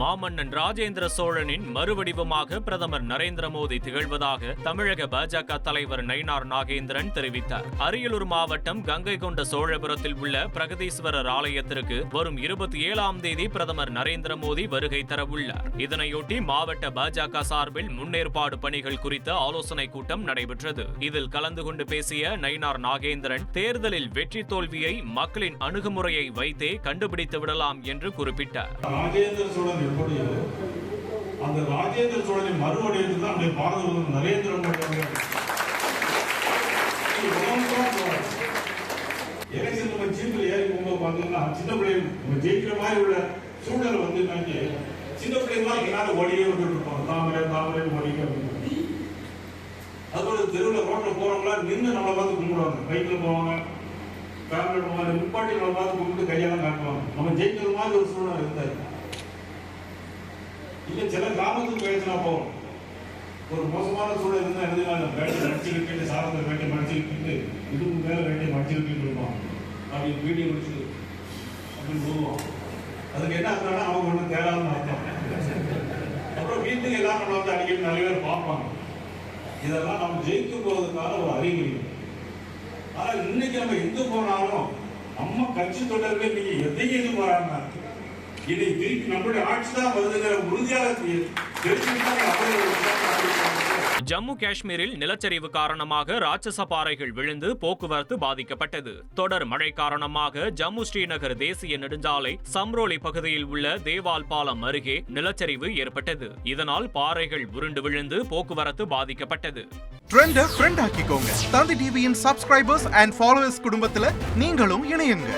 மாமன்னன் ராஜேந்திர சோழனின் மறுவடிவமாக பிரதமர் நரேந்திர மோடி திகழ்வதாக தமிழக பாஜக தலைவர் நயினார் நாகேந்திரன் தெரிவித்தார். அரியலூர் மாவட்டம் கங்கை கொண்ட சோழபுரத்தில் உள்ள பிரகதீஸ்வரர் ஆலயத்திற்கு வரும் இருபத்தி ஏழாம் தேதி பிரதமர் நரேந்திர மோடி வருகை தரவுள்ளார் இதனையொட்டி மாவட்ட பாஜக சார்பில் முன்னேற்பாடு பணிகள் குறித்த ஆலோசனை கூட்டம் நடைபெற்றது. இதில் கலந்து கொண்டு பேசிய நயினார் நாகேந்திரன் தேர்தலில் வெற்றி தோல்வியை மக்களின் அணுகுமுறையை வைத்தே கண்டுபிடித்து விடலாம் என்று குறிப்பிட்டார். எப்படியோ அந்த ராஜேந்திர சோழனை மறுவடையது தான் நம்முடைய பாரத பிரதமர் நரேந்திர மோடி அவர்கள் இது உலகம்தான் சோழன். எலெக்ஷன் நம்ம ஜீப்பில் ஏறி போகும்போது பார்த்தீங்கன்னா சின்ன பிள்ளைங்க நம்ம ஜெயிக்கிற மாதிரி உள்ள சூழல் வந்து நாங்க சின்ன பிள்ளைங்க மாதிரி எங்களால் ஓடியே வந்துட்டு இருப்போம் தாமரை தாமரை ஓடிக்க அப்படின்னு. அதுபோல தெருவில் ரோட்டில் போறவங்களா நின்று நம்மளை பார்த்து கும்பிடுவாங்க. பைக்கில் போவாங்க ஃபேமிலியோட போவாங்க நிப்பாட்டி நம்மளை பார்த்து கும்பிட்டு கையெல்லாம் காட்டுவாங்க. நம்ம ஜெயிக்கிற மாதிரி ஒரு சூழ்நிலை இருந்தாரு இல்லை சில கிராமத்துக்கு பேசினா போகும் ஒரு மோசமான சூழல் இருந்தால் எழுதினாலும் வேட்டை மடிச்சுக்கிட்டு சாரத்தை வேட்டை மடிச்சுக்கிட்டு இதுக்கு மேலே வேட்டை மடிச்சுக்கிட்டு இருப்பான் அப்படின்னு வீடியோ வச்சு அப்படின்னு சொல்லுவோம் அதுக்கு என்ன அர்த்தம்னா அவங்க ஒன்றும் தேடாதுன்னு அர்த்தம் அப்புறம் வீட்டுக்கு எல்லாம் நம்ம வந்து அடிக்கடி நிறைய பேர் பார்ப்பாங்க. இதெல்லாம் நம்ம ஜெயிக்க போகிறதுக்கான ஒரு அறிகுறி. ஆனால் இன்னைக்கு நம்ம எங்கே போனாலும் நம்ம கட்சி தொடர்பில் நீங்கள் எதையும் இது இதை திருப்பி நம்மளுடைய ஆட்சி தான் வருதுங்கிற உறுதியாக ஜம்மு காஷ்மீரில் நிலச்சரிவு காரணமாக ராட்சச பாறைகள் விழுந்து போக்குவரத்து பாதிக்கப்பட்டது. தொடர் மழை காரணமாக ஜம்மு ஸ்ரீநகர் தேசிய நெடுஞ்சாலை சம்ரோலி பகுதியில் உள்ள தேவால் பாலம் அருகே நிலச்சரிவு ஏற்பட்டது. இதனால் பாறைகள் உருண்டு விழுந்து போக்குவரத்து பாதிக்கப்பட்டது. ட்ரெண்ட ஃப்ரெண்ட் ஆக்கிக்கோங்க. தந்தி டிவியின் சப்ஸ்கிரைபர்ஸ் அண்ட் ஃபாலோவர்ஸ் குடும்பத்துல நீங்களும் இணையுங்க.